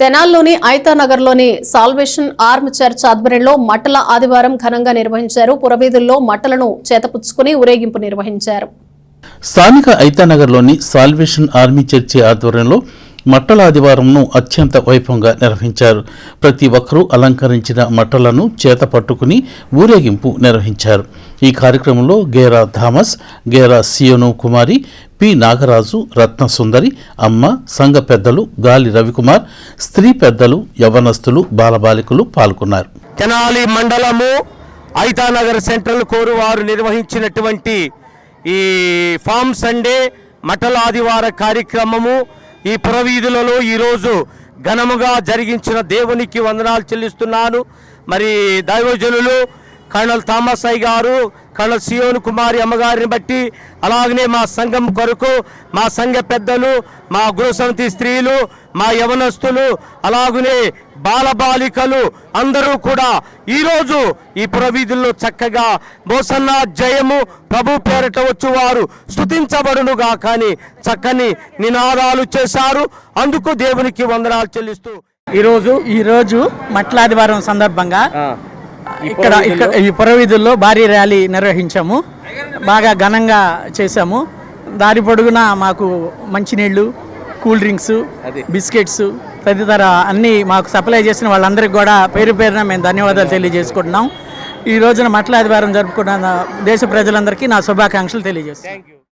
తెనాల్లోని ఐతానగర్లోని salvation army church ఆధ్వర్యంలో మట్టల ఆదివారం ఘనంగా నిర్వహించారు. పురవీధుల్లో మట్టలను చేతపుచ్చుకుని ఊరేగింపు నిర్వహించారు. స్థానిక ఐతానగర్లోని సాల్వేషన్ ఆర్మీ చర్చి ఆధ్వర్యంలో మట్టల ఆదివారంను అత్యంత వైభవంగా నిర్వహించారు. ప్రతి ఒక్కరూ అలంకరించిన మట్టలను చేత పట్టుకుని ఊరేగింపు నిర్వహించారు. ఈ కార్యక్రమంలో గేరా థామస్ గేరా సియోను కుమారి పి. నాగరాజు రత్న సుందరి అమ్మ సంఘ పెద్దలు గాలి రవికుమార్ స్త్రీ పెద్దలు యవనస్తులు బాలబాలికలు పాల్గొన్నారు. తెనాలి మండలము ఐతానగర్ సెంట్రల్ కోరు వారు నిర్వహించినటువంటి ఈ ఫామ్ సండే మటల ఆదివార కార్యక్రమము ఈ పురవీధులలో ఈరోజు ఘనముగా జరిగించిన దేవునికి వందనాలు చెల్లిస్తున్నాను. మరి దైవజనులు కర్నల్ థామస్ అయ్య గారు కర్నల్ సియోన్ కుమారి అమ్మగారిని బట్టి అలాగనే మా సంఘం కొరకు మా సంఘ పెద్దలు మా గృహ సమితి స్త్రీలు మా యవనస్తులు అలాగనే బాలబాలికలు అందరూ కూడా ఈరోజు ఈ పురవీధుల్లో చక్కగా మోసన్న జయము ప్రభు పేరట వచ్చువారు స్థుతించబడునుగా కానీ చక్కని నినాదాలు చేశారు. అందుకు దేవునికి వందనాలు చెల్లిస్తూ ఈరోజు ఈరోజు మట్లాదివారం సందర్భంగా ఇక్కడ ఇక్కడ ఈ పురవీధుల్లో భారీ ర్యాలీ నిర్వహించాము. బాగా ఘనంగా చేశాము. దారి పొడుగున మాకు మంచినీళ్ళు కూల్ డ్రింక్స్ బిస్కెట్స్ తదితర అన్నీ మాకు సప్లై చేసిన వాళ్ళందరికీ కూడా పేరు పేరున మేము ధన్యవాదాలు తెలియజేసుకుంటున్నాం. ఈ రోజున మట్లాదివారం జరుపుకున్న దేశ ప్రజలందరికీ నా శుభాకాంక్షలు తెలియజేస్తున్నాను